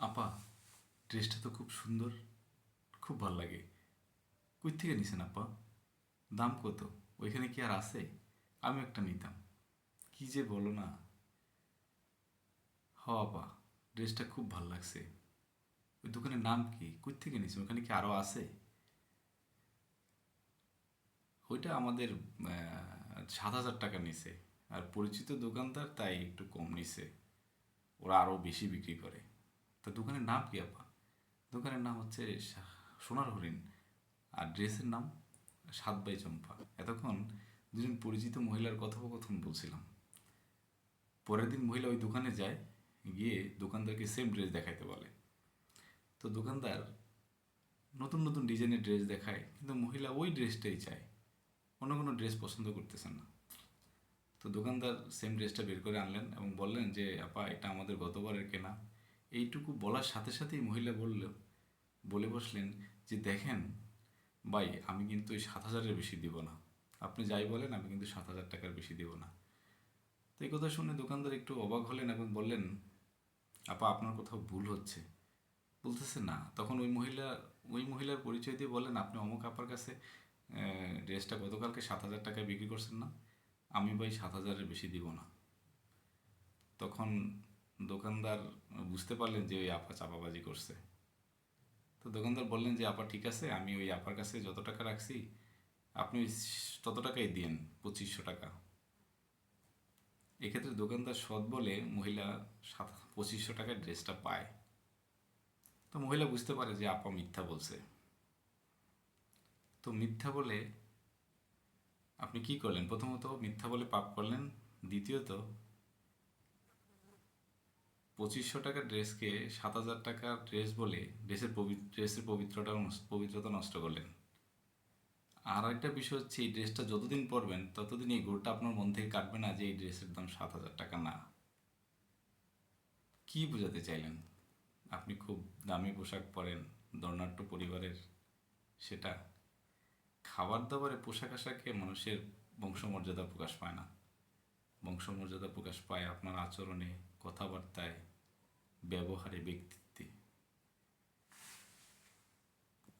আপা ড্রেসটা তো খুব সুন্দর, খুব ভালো লাগে। কই থেকে নিছেন আপা? দাম কত? ওইখানে কি আর আছে? আমি একটা নিতাম। কি যে বলো না। হ আপা ড্রেসটা খুব ভালো লাগছে। ওই দোকানের নাম কি? কই থেকে নিছেন? ওখানে কি আরও আছে? ওইটা আমাদের সাত হাজার টাকা নিছে। আর পরিচিত দোকানদার তাই একটু কম নিছে। ওরা আরও বেশি বিক্রি করে। তা দোকানের নাম কি আপা? দোকানের নাম হচ্ছে সোনার হরিণ। আর ড্রেসের নাম সাত বাই চম্পা। এতক্ষণ দুজন পরিচিত মহিলার কথোপকথন বলছিলাম। পরের দিন মহিলা ওই দোকানে যায়, গিয়ে দোকানদারকে সেম ড্রেস দেখাইতে বলে। তো দোকানদার নতুন নতুন ডিজাইনের ড্রেস দেখায়, কিন্তু মহিলা ওই ড্রেসটাই চায়। অন্য কোনো ড্রেস পছন্দ করতেছেন না। তো দোকানদার সেম ড্রেসটা বের করে আনলেন এবং বললেন যে, আপা, এটা আমাদের গতবারের কেনা। এইটুকু বলার সাথে সাথেই মহিলা বলল, বলে বসলেন যে দেখেন, ভাই, আমি কিন্তু ওই সাত হাজারের বেশি দিব না। আপনি যাই বলেন, আমি কিন্তু সাত হাজার টাকার বেশি দিব না। তো এই কথা শুনে দোকানদার একটু অবাক হলেন এবং বললেন, আপা, আপনার কোথাও ভুল হচ্ছে। বলতেছে, না। তখন ওই মহিলা, ওই মহিলার পরিচয় দিয়ে বলেন আপনি অমুক আপার কাছে ড্রেসটা গতকালকে সাত হাজার টাকায় বিক্রি করছেন না? আমি ভাই সাত হাজারের বেশি দিব না। তখন দোকানদার বুঝতে পারলেন যে ওই আপা চাপাবাজি করছে। তো দোকানদার বললেন যে, আপা, ঠিক আছে, আমি ওই আপার কাছে যত টাকা রাখছি, আপনি তত টাকাই দিন পঁচিশশো টাকা। এক্ষেত্রে দোকানদার সৎ বলে মহিলা সাত, পঁচিশশো টাকার ড্রেসটা পায়। তো মহিলা বুঝতে পারে যে আপা মিথ্যা বলছে। তো মিথ্যা বলে আপনি কি করলেন? প্রথমত মিথ্যা বলে পাপ করলেন, দ্বিতীয়ত পঁচিশশো টাকার ড্রেসকে সাত হাজার টাকার ড্রেস বলে ড্রেসের ড্রেসের পবিত্রটা পবিত্রতা নষ্ট করলেন। আর একটা বিষয় হচ্ছে, এই ড্রেসটা যতদিন পরবেন, ততদিন এই গোলটা আপনার মন থেকে কাটবে না যে এই ড্রেসের দাম সাত হাজার টাকা না। কি বোঝাতে চাইলেন? আপনি খুব দামি পোশাক পরেন দর্নাট্য পরিবারের, সেটা খাবার দাবারে পোশাক আশাকে মানুষের বংশমর্যাদা প্রকাশ পায় না। বংশমর্যাদা প্রকাশ পায় আপনার আচরণে, কথাবার্তায় ব্যবহারে ব্যক্তিত্বে